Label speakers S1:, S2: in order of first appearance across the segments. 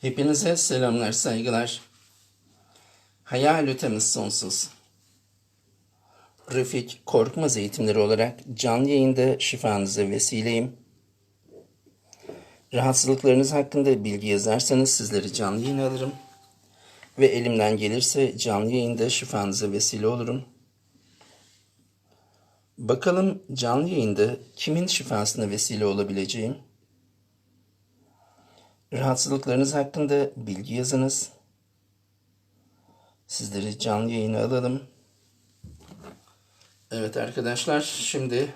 S1: Hepinize selamlar, saygılar. Hayal ötemiz sonsuz. Refik Korkmaz eğitimleri olarak canlı yayında şifanıza vesileyim. Rahatsızlıklarınız hakkında bilgi yazarsanız sizleri canlı yayına alırım. Ve elimden gelirse canlı yayında şifanıza vesile olurum. Bakalım canlı yayında kimin şifasına vesile olabileceğim? Rahatsızlıklarınız hakkında bilgi yazınız. Sizleri canlı yayına alalım. Evet arkadaşlar şimdi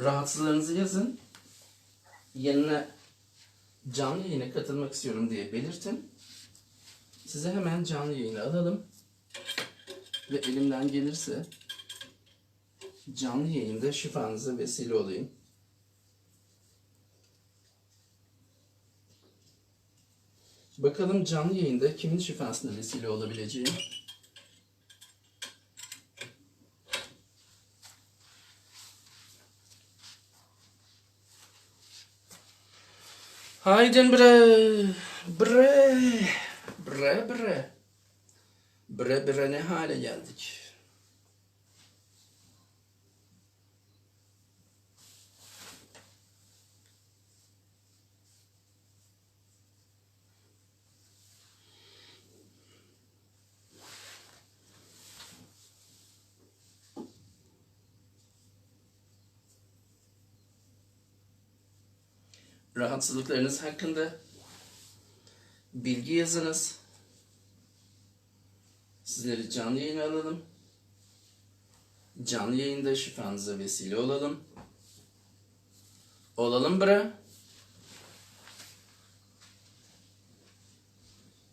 S1: rahatsızlarınızı yazın. Yanına canlı yayına katılmak istiyorum diye belirtin. Size hemen canlı yayına alalım. Ve elimden gelirse canlı yayında şifanıza vesile olayım. Bakalım canlı yayında kimin şifasına vesile olabileceğim. Haydin bre, bre, bre bre. Bre bre ne hale geldik. Rahatsızlıklarınız hakkında bilgi yazınız. Sizleri canlı yayına alalım. Canlı yayında şifanıza vesile olalım. Olalım bre.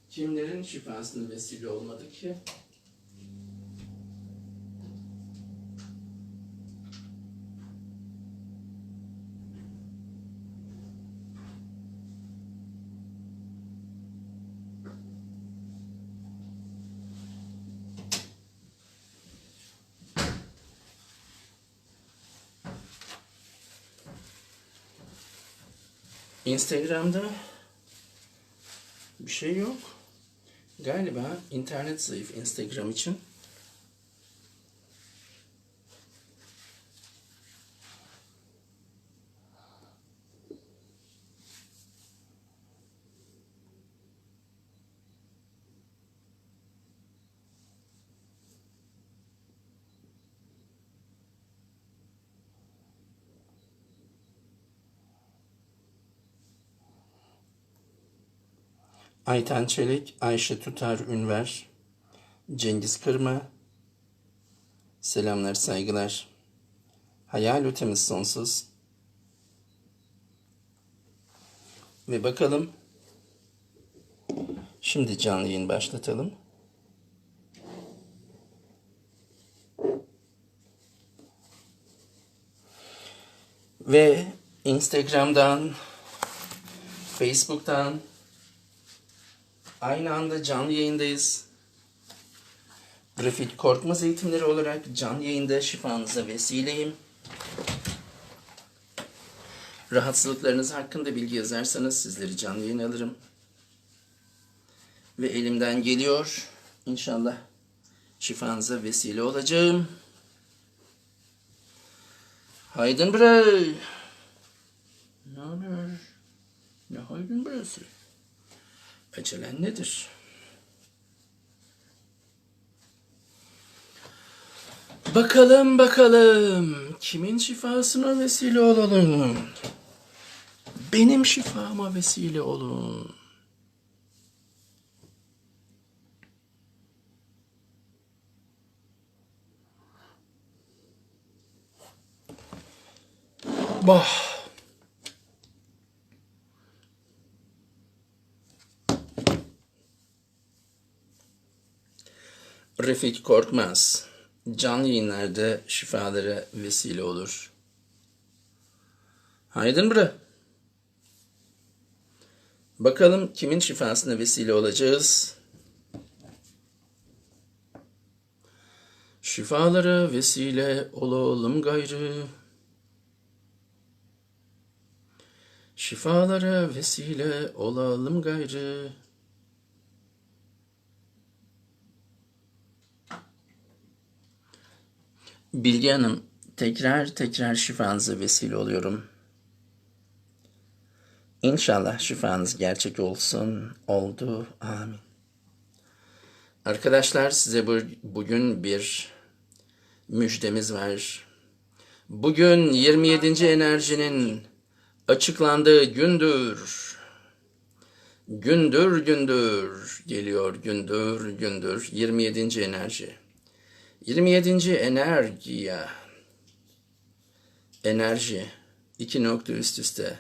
S1: Kimlerin şifasına vesile olmadı ki? Instagram'da bir şey yok. Galiba internet zayıf Instagram için. Ayten Çelik, Ayşe Tutar Ünver, Cengiz Kırma. Selamlar, saygılar. Hayal ötemiz sonsuz. Ve bakalım. Şimdi canlı yayın başlatalım. Ve Instagram'dan, Facebook'tan, Aynı anda canlı yayındayız. Grafik Korkmaz eğitimleri olarak canlı yayında şifanıza vesileyim. Rahatsızlıklarınız hakkında bilgi yazarsanız sizleri canlı yayın alırım. Ve elimden geliyor. İnşallah şifanıza vesile olacağım. Haydın bre. Ne haber? Ne haydin burası? Acelen nedir? Bakalım bakalım kimin şifasına vesile olalım? Benim şifama vesile olun. Bah. Refik Korkmaz. Canlı yayınlarda şifalara vesile olur. Haydın bre. Bakalım kimin şifasına vesile olacağız? Şifalara vesile olalım gayrı. Şifalara vesile olalım gayrı. Bilge Hanım, tekrar tekrar şifanıza vesile oluyorum. İnşallah şifanız gerçek olsun. Oldu. Amin. Arkadaşlar size bu, bugün bir müjdemiz var. Bugün 27. enerjinin açıklandığı gündür. Gündür gündür geliyor gündür gündür 27. enerji. 27. enerjiya. Enerji. iki nokta üst üste.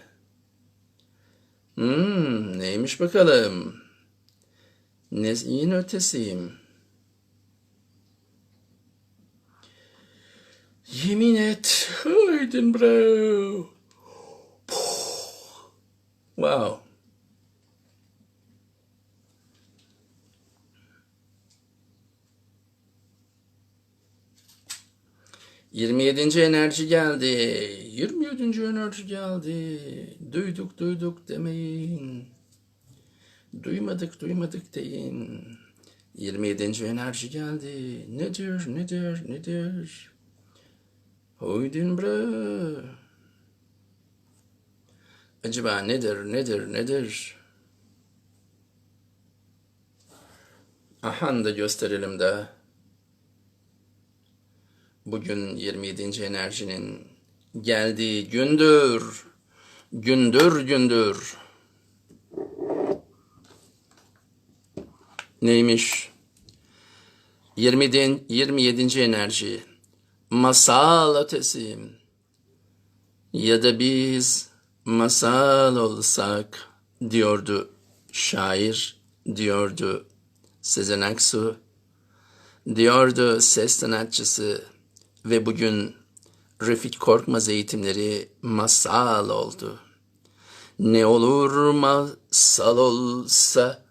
S1: Hmm, neymiş bakalım? Neyin ötesiyim? Yemin et. Haydin bro. Wow. Yirmi yedinci enerji geldi. Yirmi yedinci enerji geldi. Duyduk duyduk demeyin. Duymadık duymadık deyin. 27. enerji geldi. Nedir nedir nedir? Hoydin bre. Acaba nedir nedir nedir? Ahan da gösterelim de. Bugün 27. enerjinin geldiği gündür. Gündür gündür. Neymiş? 20, 27. enerji. Masal ötesi. Ya da biz masal olsak diyordu şair, diyordu Sezen Aksu, diyordu ses sanatçısı ve bugün Refik Korkmaz eğitimleri masal oldu. Ne olur masal olsa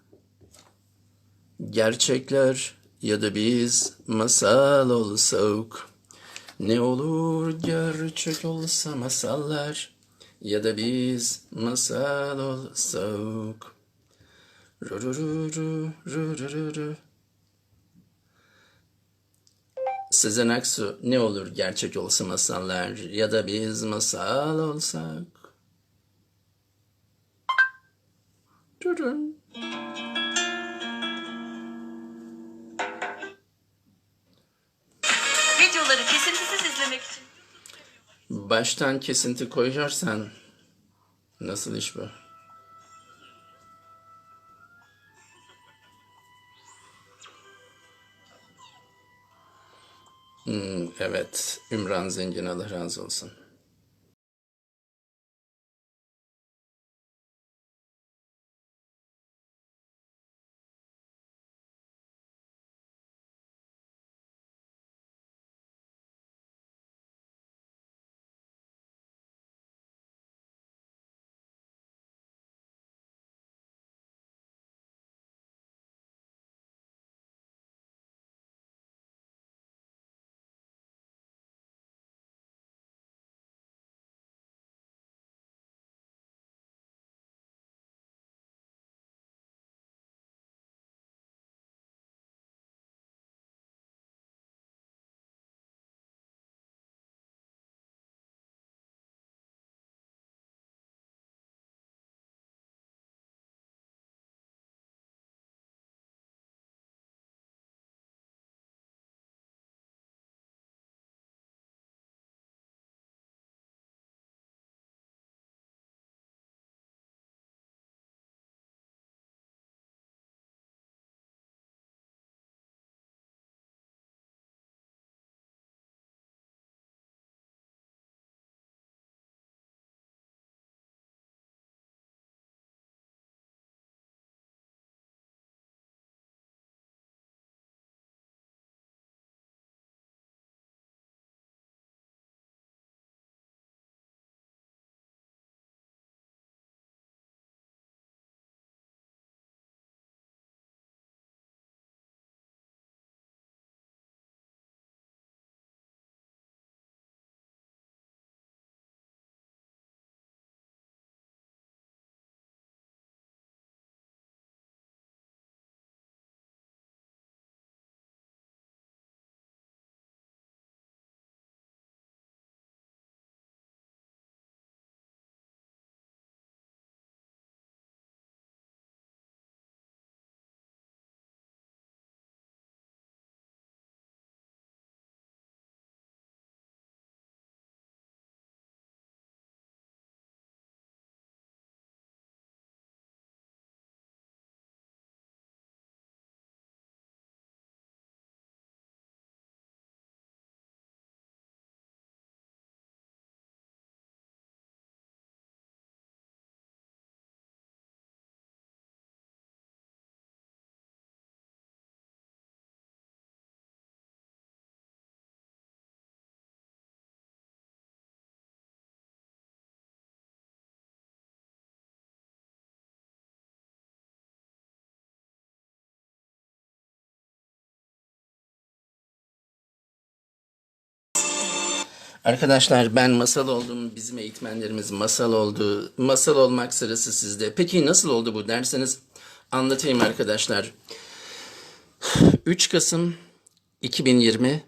S1: Gerçekler ya da biz masal olsak. Ne olur gerçek olsa masallar Ya da biz masal olsak. Ru ru ru ru ru ru ru ru. Sezen Aksu ne olur gerçek olsa masallar ya da biz masal olsak. Durun.
S2: Videoları kesintisiz izlemek için
S1: Baştan kesinti koyarsan nasıl iş bu? Hmm, evet, Ümran Zengin Allah razı olsun. Arkadaşlar ben masal oldum. Bizim eğitmenlerimiz masal oldu. Masal olmak sırası sizde. Peki nasıl oldu bu derseniz anlatayım arkadaşlar. 3 Kasım 2020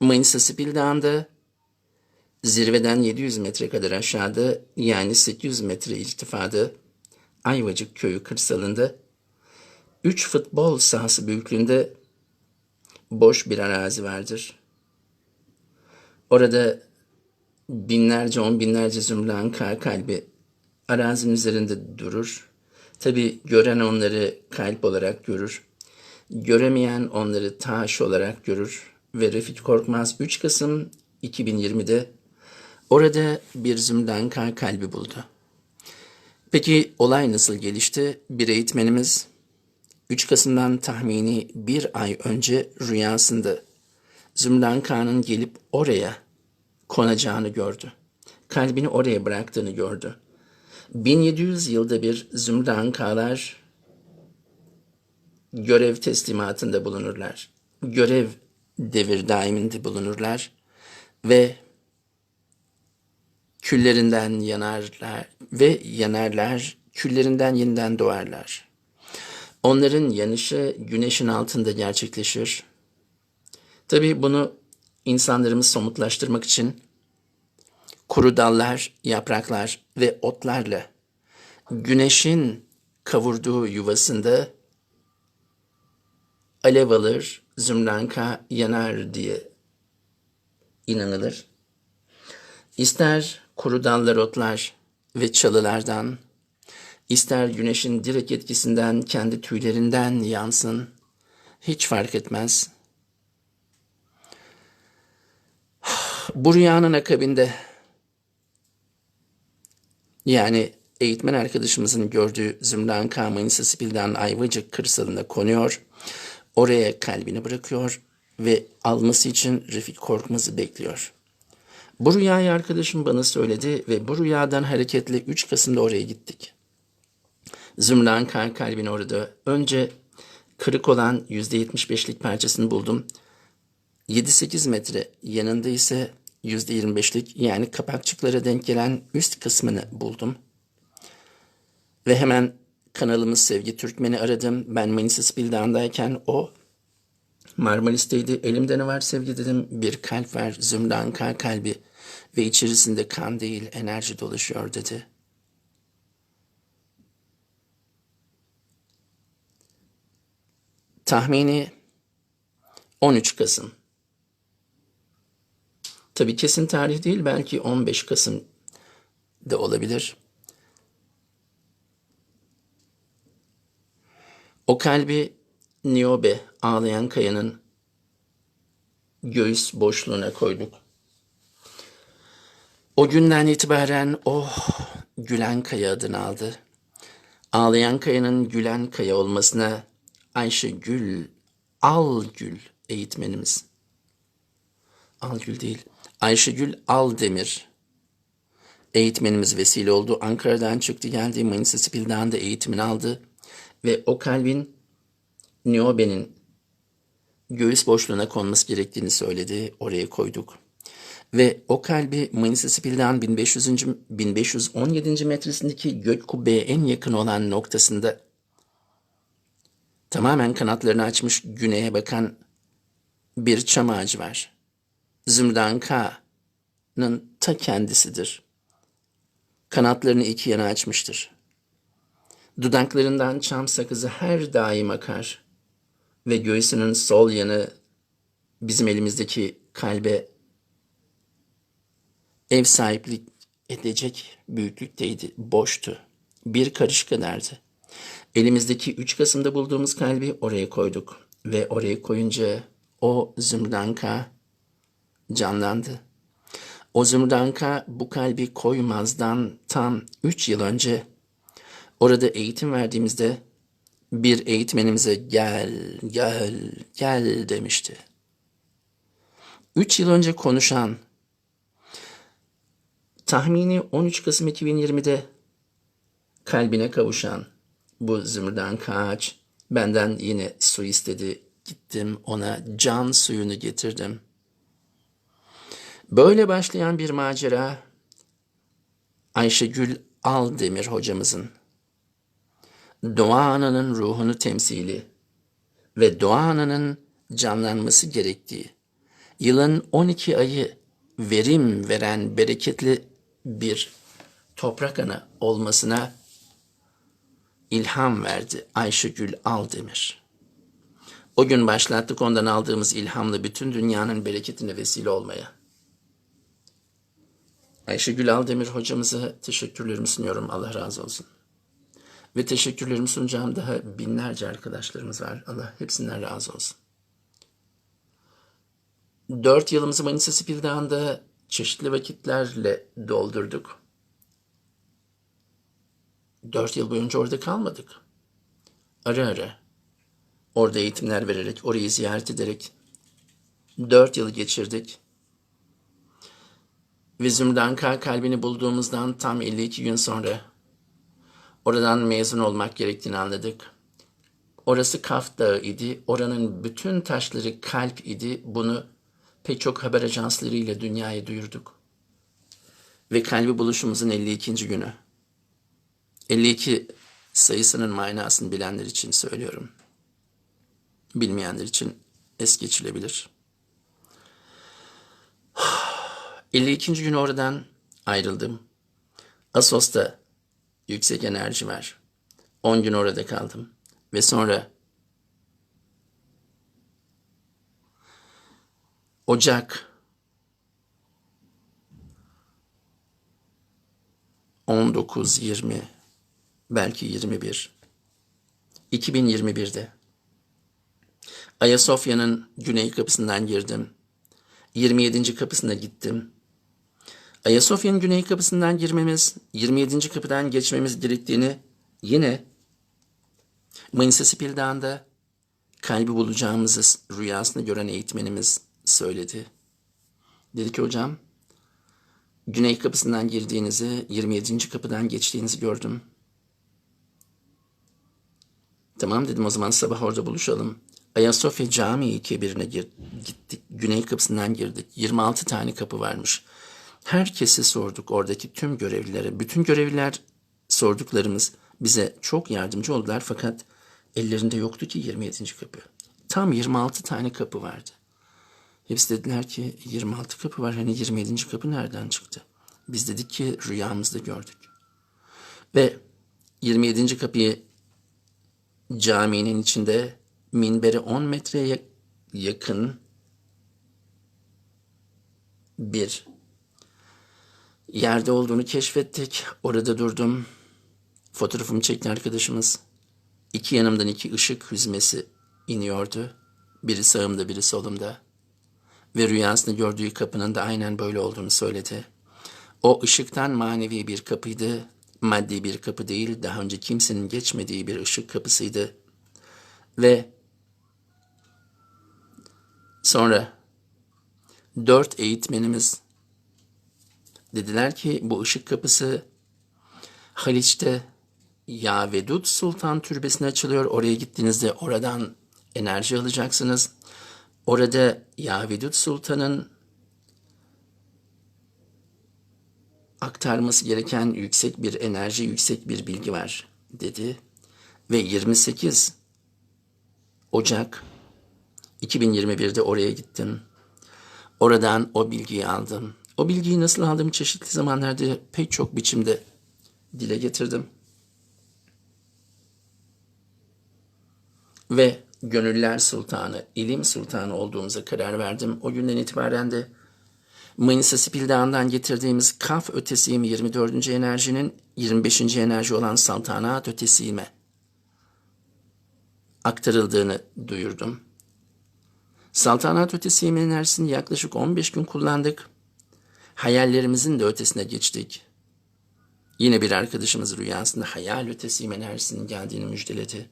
S1: Manisa Spil Dağı'nda zirveden 700 metre kadar aşağıda yani 800 metre irtifada Ayvacık köyü kırsalında 3 futbol sahası büyüklüğünde boş bir arazi vardır. Orada binlerce on binlerce zümrüt kar kalbi arazinin üzerinde durur. Tabi gören onları kalp olarak görür. Göremeyen onları taş olarak görür. Ve Refik Korkmaz 3 Kasım 2020'de orada bir zümrüt kar kalbi buldu. Peki olay nasıl gelişti? Bir eğitmenimiz 3 Kasım'dan tahmini bir ay önce rüyasında Zümrüt Kağan'ın gelip oraya konacağını gördü. Kalbini oraya bıraktığını gördü. 1700 yılda bir Zümrüt Kağalar görev teslimatında bulunurlar. Görev devir daiminde bulunurlar ve küllerinden yanarlar ve yanarlar, küllerinden yeniden doğarlar. Onların yanışı güneşin altında gerçekleşir. Tabii bunu insanlarımız somutlaştırmak için kuru dallar, yapraklar ve otlarla güneşin kavurduğu yuvasında alev alır, zümranka yanar diye inanılır. İster kuru dallar, otlar ve çalılardan, ister güneşin direkt etkisinden kendi tüylerinden yansın, hiç fark etmez. Bu rüyanın akabinde yani eğitmen arkadaşımızın gördüğü Zümran Kamanisi Spil'den Ayvacık kırsalına konuyor. Oraya kalbini bırakıyor ve alması için Refik Korkmaz'ı bekliyor. Bu rüyayı arkadaşım bana söyledi ve bu rüyadan hareketle 3 Kasım'da oraya gittik. Zümran Kar kalbini orada önce kırık olan %75'lik parçasını buldum. 7-8 metre yanında ise %25'lik yani kapakçıklara denk gelen üst kısmını buldum. Ve hemen kanalımız Sevgi Türkmen'i aradım. Ben Manisa Spildağ'ındayken o Marmaris'teydi. Elimde ne var Sevgi dedim. Bir kalp var. Zümran kar kalbi. Ve içerisinde kan değil enerji dolaşıyor dedi. Tahmini 13 Kasım. Tabii kesin tarih değil belki 15 Kasım da olabilir. O kalbi Niobe ağlayan kayanın göğüs boşluğuna koyduk. O günden itibaren o Gülen Kaya adını aldı. Ağlayan kayanın Gülen Kaya olmasına Ayşe Gül, Al Gül eğitmenimiz. Algül değil. Ayşegül Aldemir eğitmenimiz vesile oldu. Ankara'dan çıktı geldi. Manisa Spil'den de eğitimini aldı. Ve o kalbin Niobe'nin göğüs boşluğuna konması gerektiğini söyledi. Oraya koyduk. Ve o kalbi Manisa Spil'den 1500. 1517. metresindeki gök kubbeye en yakın olan noktasında tamamen kanatlarını açmış güneye bakan bir çam ağacı var. Zümrüt Ka'nın ta kendisidir. Kanatlarını iki yana açmıştır. Dudaklarından çam sakızı her daim akar ve göğsünün sol yanı bizim elimizdeki kalbe ev sahiplik edecek büyüklükteydi, boştu. Bir karış kadardı. Elimizdeki 3 Kasım'da bulduğumuz kalbi oraya koyduk ve oraya koyunca o zümrüdanka canlandı. O zümrüdanka bu kalbi koymazdan tam 3 yıl önce orada eğitim verdiğimizde bir eğitmenimize gel, gel, gel demişti. 3 yıl önce konuşan tahmini 13 Kasım 2020'de kalbine kavuşan bu zümrüden kaç benden yine su istedi. Gittim ona can suyunu getirdim. Böyle başlayan bir macera Ayşegül Aldemir hocamızın Doğa Ana'nın ruhunu temsili ve Doğa Ana'nın canlanması gerektiği, yılın 12 ayı verim veren bereketli bir toprak ana olmasına ilham verdi Ayşegül Aldemir. O gün başlattık ondan aldığımız ilhamla bütün dünyanın bereketine vesile olmaya. Ayşegül Aldemir hocamıza teşekkürlerimi sunuyorum. Allah razı olsun. Ve teşekkürlerimi sunacağım daha binlerce arkadaşlarımız var. Allah hepsinden razı olsun. Dört yılımızı Manisa Spil Dağı'nda çeşitli vakitlerle doldurduk. Dört yıl boyunca orada kalmadık. Ara ara. Orada eğitimler vererek, orayı ziyaret ederek dört yılı geçirdik. Ve Zümrüt kalbini bulduğumuzdan tam 52 gün sonra oradan mezun olmak gerektiğini anladık. Orası Kaf Dağı idi. Oranın bütün taşları kalp idi. Bunu pek çok haber ajanslarıyla dünyaya duyurduk. Ve kalbi buluşumuzun 52. günü. 52 sayısının manasını bilenler için söylüyorum. Bilmeyenler için es geçilebilir. 52. gün oradan ayrıldım. Asos'ta yüksek enerji var. 10 gün orada kaldım. Ve sonra Ocak 19, 20, belki 21, 2021'de Ayasofya'nın güney kapısından girdim. 27. kapısına gittim. Ayasofya'nın güney kapısından girmemiz, 27. kapıdan geçmemiz gerektiğini yine Manisa Dağı'nda kalbi bulacağımızı rüyasını gören eğitmenimiz söyledi. Dedi ki hocam, güney kapısından girdiğinizi, 27. kapıdan geçtiğinizi gördüm. Tamam dedim o zaman sabah orada buluşalım. Ayasofya Camii kebirine gittik. Güney kapısından girdik. 26 tane kapı varmış. Herkesi sorduk oradaki tüm görevlilere. Bütün görevliler sorduklarımız bize çok yardımcı oldular fakat ellerinde yoktu ki 27. kapı. Tam 26 tane kapı vardı. Hepsi dediler ki 26 kapı var. Hani 27. kapı nereden çıktı? Biz dedik ki rüyamızda gördük. Ve 27. kapıyı caminin içinde minbere 10 metreye yakın bir yerde olduğunu keşfettik. Orada durdum. Fotoğrafımı çekti arkadaşımız. İki yanımdan iki ışık hüzmesi iniyordu. Biri sağımda, biri solumda. Ve rüyasında gördüğü kapının da aynen böyle olduğunu söyledi. O ışıktan manevi bir kapıydı. Maddi bir kapı değil, daha önce kimsenin geçmediği bir ışık kapısıydı. Ve sonra dört eğitmenimiz dediler ki bu ışık kapısı Haliç'te Yavedut Sultan Türbesi'ne açılıyor. Oraya gittiğinizde oradan enerji alacaksınız. Orada Yavedut Sultan'ın aktarması gereken yüksek bir enerji, yüksek bir bilgi var dedi. Ve 28 Ocak 2021'de oraya gittim. Oradan o bilgiyi aldım. O bilgiyi nasıl aldım çeşitli zamanlarda pek çok biçimde dile getirdim. Ve gönüller sultanı, ilim sultanı olduğumuza karar verdim. O günden itibaren de Manisa Dağı'ndan getirdiğimiz kaf ötesiyim 24. enerjinin 25. enerji olan saltanat ötesiyime aktarıldığını duyurdum. Saltanat ötesiyim enerjisini yaklaşık 15 gün kullandık. Hayallerimizin de ötesine geçtik. Yine bir arkadaşımız rüyasında hayal ötesiyim enerjisinin geldiğini müjdeledi.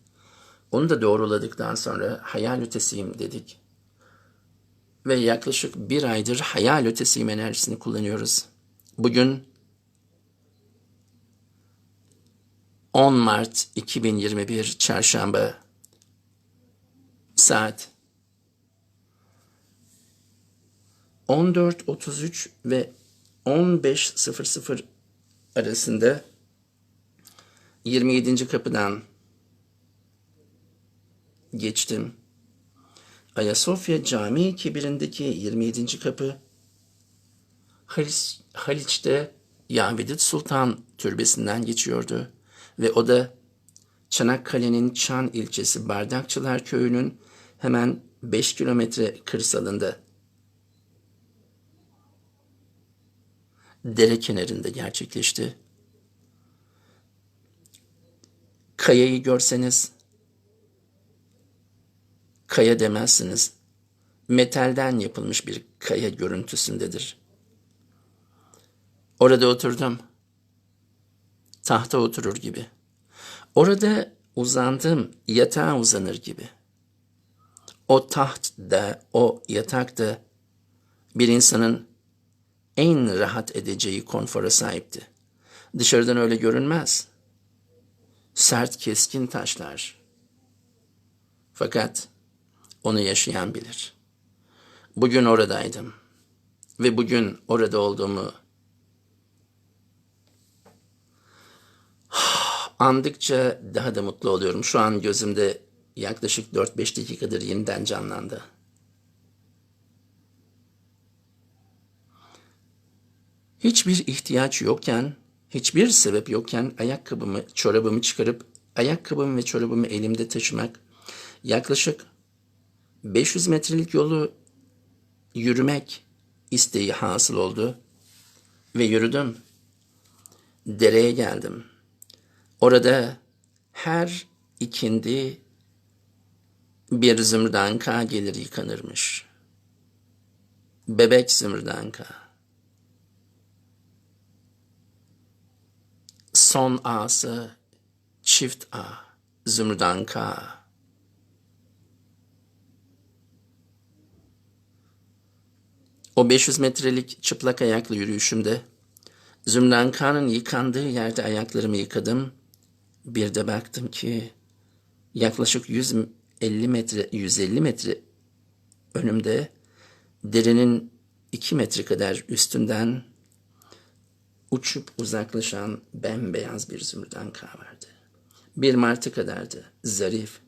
S1: Onu da doğruladıktan sonra hayal ötesiyim dedik. Ve yaklaşık bir aydır hayal ötesiyim enerjisini kullanıyoruz. Bugün 10 Mart 2021 Çarşamba saat 14.33 ve 15.00 arasında 27. kapıdan geçtim. Ayasofya Camii kibirindeki 27. kapı Haliç, Haliç'te Yahvedit Sultan türbesinden geçiyordu ve o da Çanakkale'nin Çan ilçesi Bardakçılar köyünün hemen 5 kilometre kırsalında dere kenarında gerçekleşti. Kayayı görseniz kaya demezsiniz. Metalden yapılmış bir kaya görüntüsündedir. Orada oturdum. Tahta oturur gibi. Orada uzandım, yatağa uzanır gibi. O taht da, o yatak da bir insanın en rahat edeceği konfora sahipti. Dışarıdan öyle görünmez. Sert keskin taşlar. Fakat onu yaşayan bilir. Bugün oradaydım. Ve bugün orada olduğumu andıkça daha da mutlu oluyorum. Şu an gözümde yaklaşık 4-5 dakikadır yeniden canlandı. Hiçbir ihtiyaç yokken, hiçbir sebep yokken ayakkabımı, çorabımı çıkarıp ayakkabımı ve çorabımı elimde taşımak, yaklaşık 500 metrelik yolu yürümek isteği hasıl oldu ve yürüdüm. Dereye geldim. Orada her ikindi bir zümrdanka gelir yıkanırmış. Bebek zümrdanka. Son ağası çift ağ zümrdanka. O 500 metrelik çıplak ayaklı yürüyüşümde Zümranka'nın yıkandığı yerde ayaklarımı yıkadım. Bir de baktım ki yaklaşık 150 metre 150 metre önümde derenin 2 metre kadar üstünden uçup uzaklaşan bembeyaz bir zümrdanka vardı. Bir martı kadardı, zarif.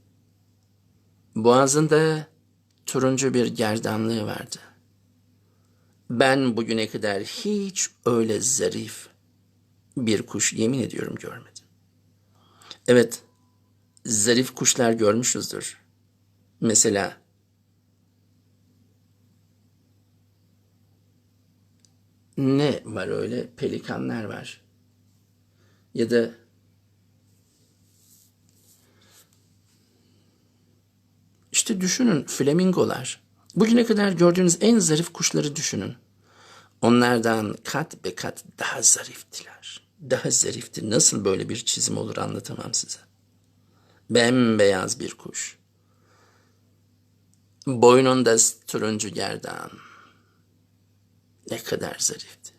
S1: Boğazında turuncu bir gerdanlığı vardı. Ben bugüne kadar hiç öyle zarif bir kuş yemin ediyorum görmedim. Evet, zarif kuşlar görmüşüzdür. Mesela ne var öyle? Pelikanlar var. Ya da işte düşünün flamingolar. Bugüne kadar gördüğünüz en zarif kuşları düşünün. Onlardan kat be kat daha zariftiler. Daha zarifti. Nasıl böyle bir çizim olur anlatamam size. Bembeyaz bir kuş. Boynunda turuncu gerdan. Ne kadar zarifti.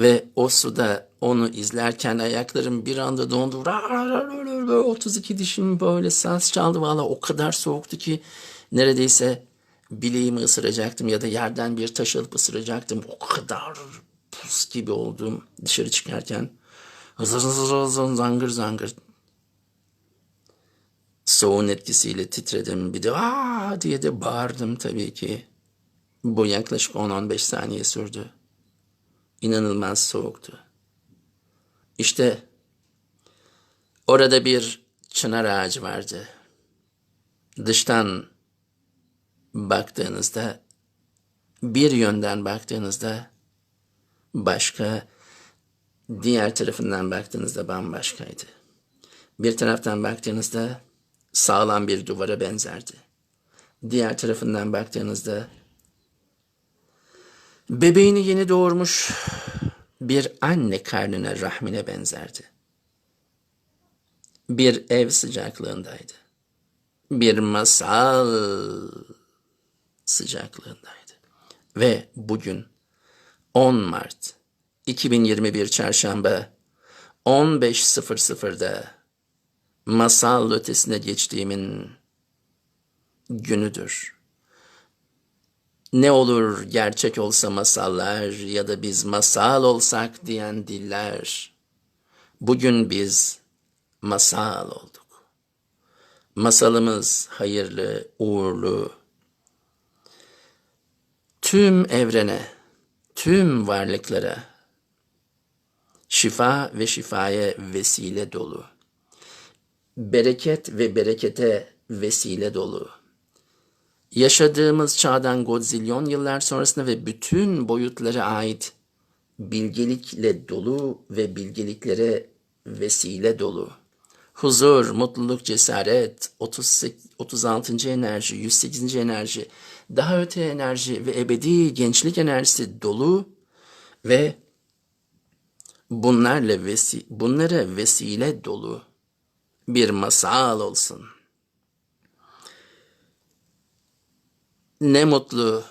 S1: Ve o suda onu izlerken ayaklarım bir anda dondu. 32 dişim böyle saz çaldı. Valla o kadar soğuktu ki neredeyse bileğimi ısıracaktım ya da yerden bir taş alıp ısıracaktım. O kadar pus gibi oldum dışarı çıkarken. Zır zır zır zangır zangır. Soğuğun etkisiyle titredim. Bir de aa diye de bağırdım tabii ki. Bu yaklaşık 10-15 saniye sürdü. İnanılmaz soğuktu. İşte orada bir çınar ağacı vardı. Dıştan baktığınızda bir yönden baktığınızda başka, diğer tarafından baktığınızda bambaşkaydı. Bir taraftan baktığınızda sağlam bir duvara benzerdi. Diğer tarafından baktığınızda bebeğini yeni doğurmuş bir anne karnına rahmine benzerdi. Bir ev sıcaklığındaydı. Bir masal sıcaklığındaydı. Ve bugün 10 Mart 2021 Çarşamba 15.00'da masal ötesine geçtiğimin günüdür. Ne olur gerçek olsa masallar ya da biz masal olsak diyen diller. Bugün biz masal olduk. Masalımız hayırlı, uğurlu. Tüm evrene, tüm varlıklara şifa ve şifaya vesile dolu. Bereket ve berekete vesile dolu. Yaşadığımız çağdan godzilyon yıllar sonrasında ve bütün boyutlara ait bilgelikle dolu ve bilgeliklere vesile dolu. Huzur, mutluluk, cesaret, 38, 36. enerji, 108. enerji, daha öte enerji ve ebedi gençlik enerjisi dolu ve bunlarla vesi bunlara vesile dolu bir masal olsun. Ne mutlu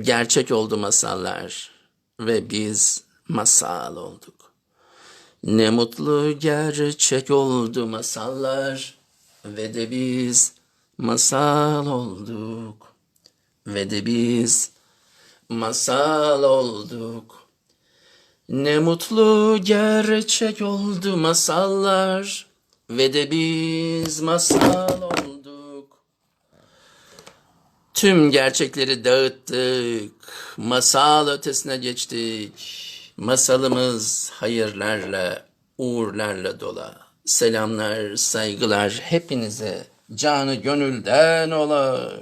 S1: gerçek oldu masallar ve biz masal olduk. Ne mutlu gerçek oldu masallar ve de biz masal olduk. Ve de biz masal olduk. Ne mutlu gerçek oldu masallar ve de biz masal olduk. Tüm gerçekleri dağıttık, masal ötesine geçtik. Masalımız hayırlarla, uğurlarla dola. Selamlar, saygılar hepinize canı gönülden ola.